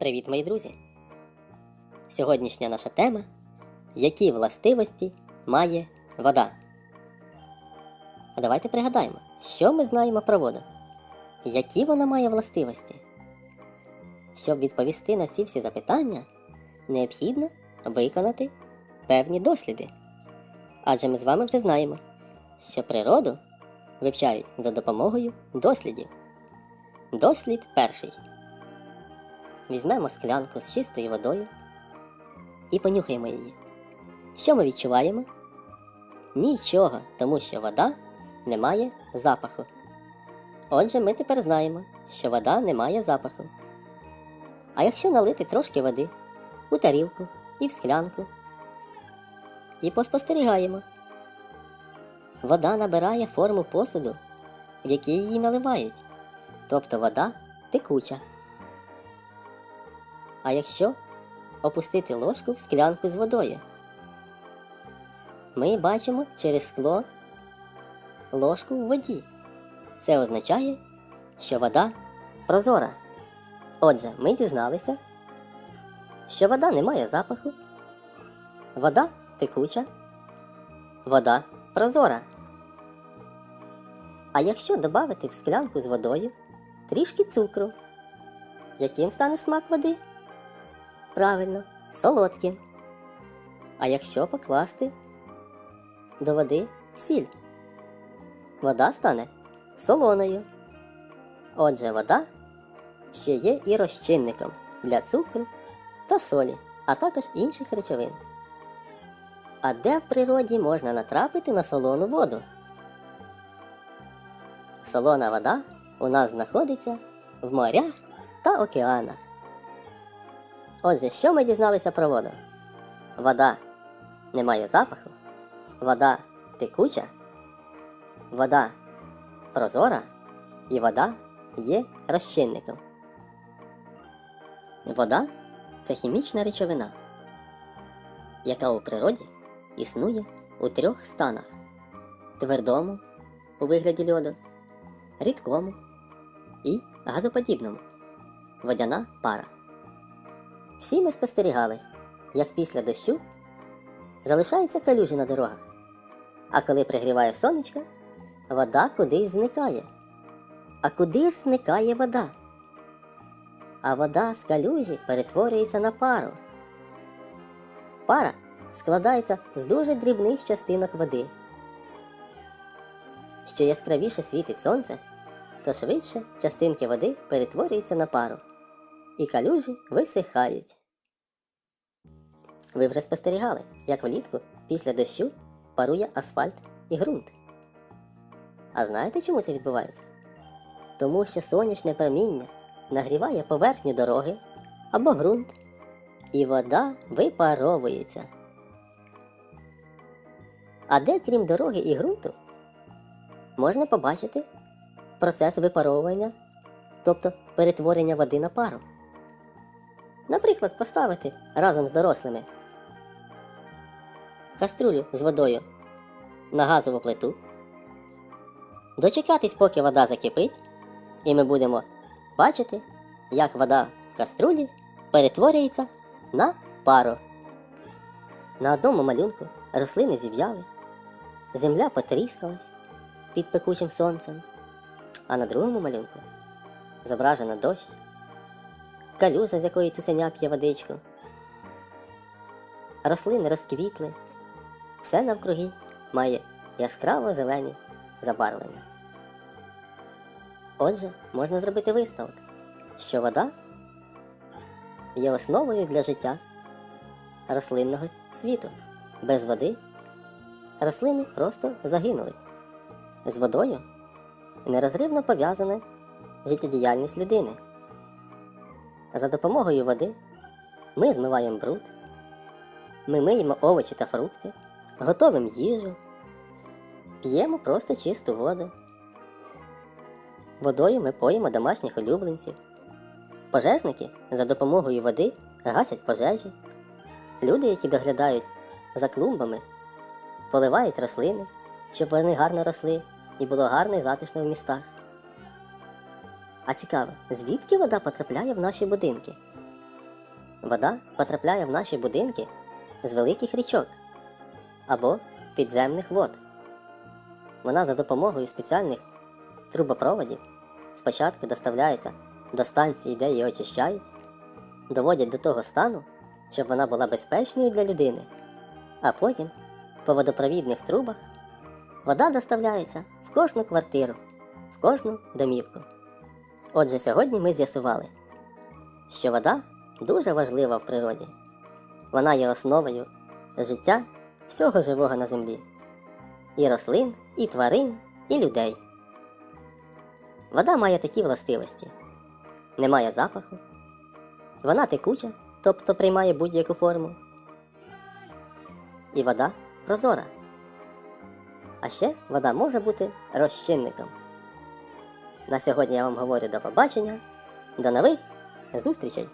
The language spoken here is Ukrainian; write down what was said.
Привіт, мої друзі! Сьогоднішня наша тема які властивості має вода. А давайте пригадаємо, що ми знаємо про воду, які вона має властивості. Щоб відповісти на ці всі запитання, необхідно виконати певні досліди. Адже ми з вами вже знаємо, що природу вивчають за допомогою дослідів. Дослід перший. Візьмемо склянку з чистою водою і понюхаємо її. Що ми відчуваємо? Нічого, тому що вода не має запаху. Отже, ми тепер знаємо, що вода не має запаху. А якщо налити трошки води у тарілку і в склянку, і поспостерігаємо, вода набирає форму посуду, в який її наливають, тобто вода текуча. А якщо опустити ложку в склянку з водою, ми бачимо через скло ложку в воді. Це означає, що вода прозора. Отже, ми дізналися, що вода не має запаху, вода текуча, вода прозора. А якщо додати в склянку з водою трішки цукру, яким стане смак води? Правильно, солодким. А якщо покласти до води сіль, вода стане солоною. Отже, вода ще є і розчинником для цукру та солі, а також інших речовин. А де в природі можна натрапити на солону воду? Солона вода у нас знаходиться в морях та океанах. Отже, що ми дізналися про воду? Вода не має запаху, вода текуча, вода прозора і вода є розчинником. Вода це хімічна речовина, яка у природі існує у трьох станах: твердому у вигляді льоду, рідкому і газоподібному водяна пара. Всі ми спостерігали, як після дощу залишаються калюжі на дорогах, а коли пригріває сонечко, вода кудись зникає. А куди ж зникає вода? А вода з калюжі перетворюється на пару. Пара складається з дуже дрібних частинок води. Що яскравіше світить сонце, то швидше частинки води перетворюються на пару, і калюжі висихають. Ви вже спостерігали, як влітку після дощу парує асфальт і ґрунт. А знаєте, чому це відбувається? Тому що сонячне проміння нагріває поверхню дороги або ґрунт, і вода випаровується. А де, крім дороги і ґрунту, можна побачити процес випаровування, тобто перетворення води на пару. Наприклад, поставити разом з дорослими каструлю з водою на газову плиту, дочекатись, поки вода закипить, і ми будемо бачити, як вода в каструлі перетворюється на пару. На одному малюнку рослини зів'яли, земля потріскалась під пекучим сонцем, а на другому малюнку зображено дощ, калюжа, з якої цуценя п'є водичку. Рослини розквітли, все навкруги має яскраво зелені забарвлення. Отже, можна зробити висновок, що вода є основою для життя рослинного світу. Без води рослини просто загинули. З водою нерозривно пов'язана життєдіяльність людини. За допомогою води ми змиваємо бруд, ми миємо овочі та фрукти, готовимо їжу, п'ємо просто чисту воду. Водою ми поїмо домашніх улюбленців. Пожежники за допомогою води гасять пожежі. Люди, які доглядають за клумбами, поливають рослини, щоб вони гарно росли і було гарно і затишно в містах. А цікаво, звідки вода потрапляє в наші будинки? Вода потрапляє в наші будинки з великих річок або підземних вод. Вона за допомогою спеціальних трубопроводів спочатку доставляється до станції, де її очищають, доводять до того стану, щоб вона була безпечною для людини, а потім по водопровідних трубах вода доставляється в кожну квартиру, в кожну домівку. Отже, сьогодні ми з'ясували, що вода дуже важлива в природі. Вона є основою життя всього живого на землі. І рослин, і тварин, і людей. Вода має такі властивості: немає запаху, вона текуча, тобто приймає будь-яку форму. І вода прозора. А ще вода може бути розчинником. На сьогодні я вам говорю до побачення. До нових зустрічей!